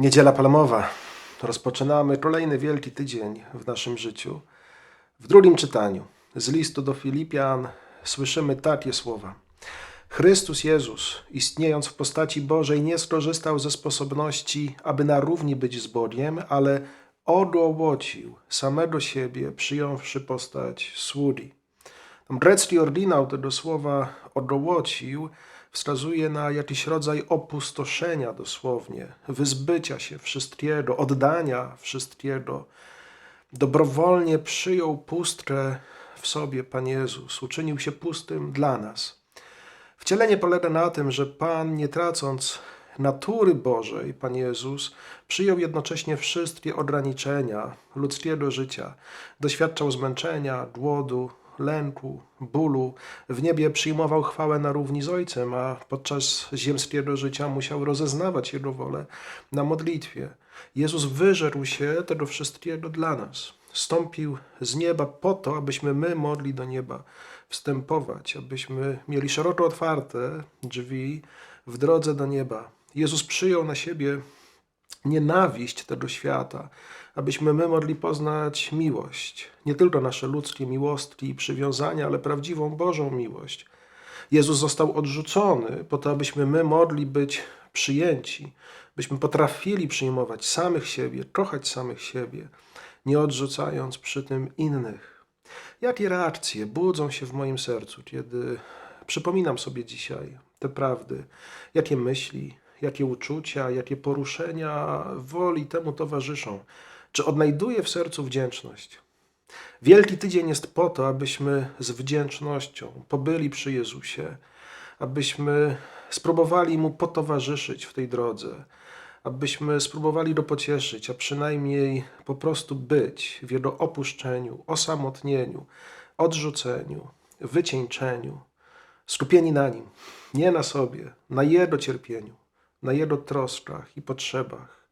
Niedziela Palmowa. Rozpoczynamy kolejny wielki tydzień w naszym życiu. W drugim czytaniu z listu do Filipian słyszymy takie słowa. Chrystus Jezus, istniejąc w postaci Bożej, nie skorzystał ze sposobności, aby na równi być z Bogiem, ale odłocił samego siebie, przyjąwszy postać sługi. Grecki oryginał tego słowa odłocił wskazuje na jakiś rodzaj opustoszenia dosłownie, wyzbycia się wszystkiego, oddania wszystkiego. Dobrowolnie przyjął pustkę w sobie Pan Jezus, uczynił się pustym dla nas. Wcielenie polega na tym, że Pan, nie tracąc natury Bożej, Pan Jezus, przyjął jednocześnie wszystkie ograniczenia ludzkiego życia. Doświadczał zmęczenia, głodu, lęku, bólu. W niebie przyjmował chwałę na równi z Ojcem, a podczas ziemskiego życia musiał rozeznawać Jego wolę na modlitwie. Jezus wyżerł się tego wszystkiego dla nas. Stąpił z nieba po to, abyśmy my mogli do nieba wstępować, abyśmy mieli szeroko otwarte drzwi w drodze do nieba. Jezus przyjął na siebie nienawiść tego świata, abyśmy my mogli poznać miłość, nie tylko nasze ludzkie miłostki i przywiązania, ale prawdziwą Bożą miłość. Jezus został odrzucony po to, abyśmy my mogli być przyjęci, byśmy potrafili przyjmować samych siebie, kochać samych siebie, nie odrzucając przy tym innych. Jakie reakcje budzą się w moim sercu, kiedy przypominam sobie dzisiaj te prawdy? Jakie myśli, jakie uczucia, jakie poruszenia woli temu towarzyszą? Czy odnajduję w sercu wdzięczność? Wielki tydzień jest po to, abyśmy z wdzięcznością pobyli przy Jezusie, abyśmy spróbowali Mu potowarzyszyć w tej drodze, abyśmy spróbowali Go pocieszyć, a przynajmniej po prostu być w Jego opuszczeniu, osamotnieniu, odrzuceniu, wycieńczeniu, skupieni na Nim, nie na sobie, na Jego cierpieniu, na Jego troskach i potrzebach.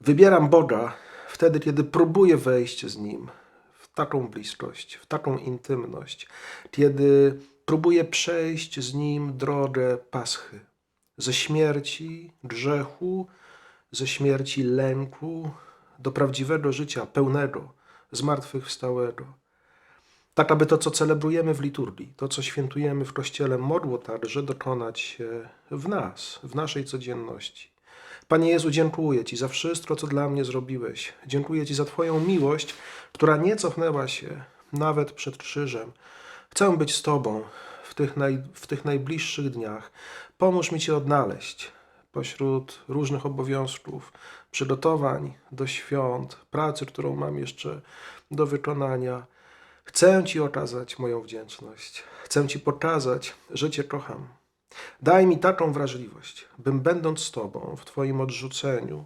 Wybieram Boga wtedy, kiedy próbuję wejść z Nim w taką bliskość, w taką intymność, kiedy próbuję przejść z Nim drogę paschy, ze śmierci, grzechu, ze śmierci lęku do prawdziwego życia, pełnego, zmartwychwstałego. Tak, aby to, co celebrujemy w liturgii, to, co świętujemy w Kościele, mogło także dokonać się w nas, w naszej codzienności. Panie Jezu, dziękuję Ci za wszystko, co dla mnie zrobiłeś. Dziękuję Ci za Twoją miłość, która nie cofnęła się nawet przed krzyżem. Chcę być z Tobą w tych, naj, w tych najbliższych dniach. Pomóż mi Cię odnaleźć pośród różnych obowiązków, przygotowań do świąt, pracy, którą mam jeszcze do wykonania. Chcę Ci okazać moją wdzięczność. Chcę Ci pokazać, że Cię kocham. Daj mi taką wrażliwość, bym będąc z Tobą w Twoim odrzuceniu,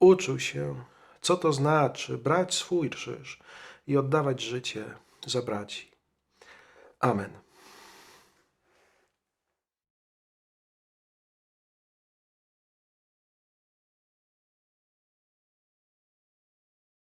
uczył się, co to znaczy brać swój krzyż i oddawać życie za braci. Amen.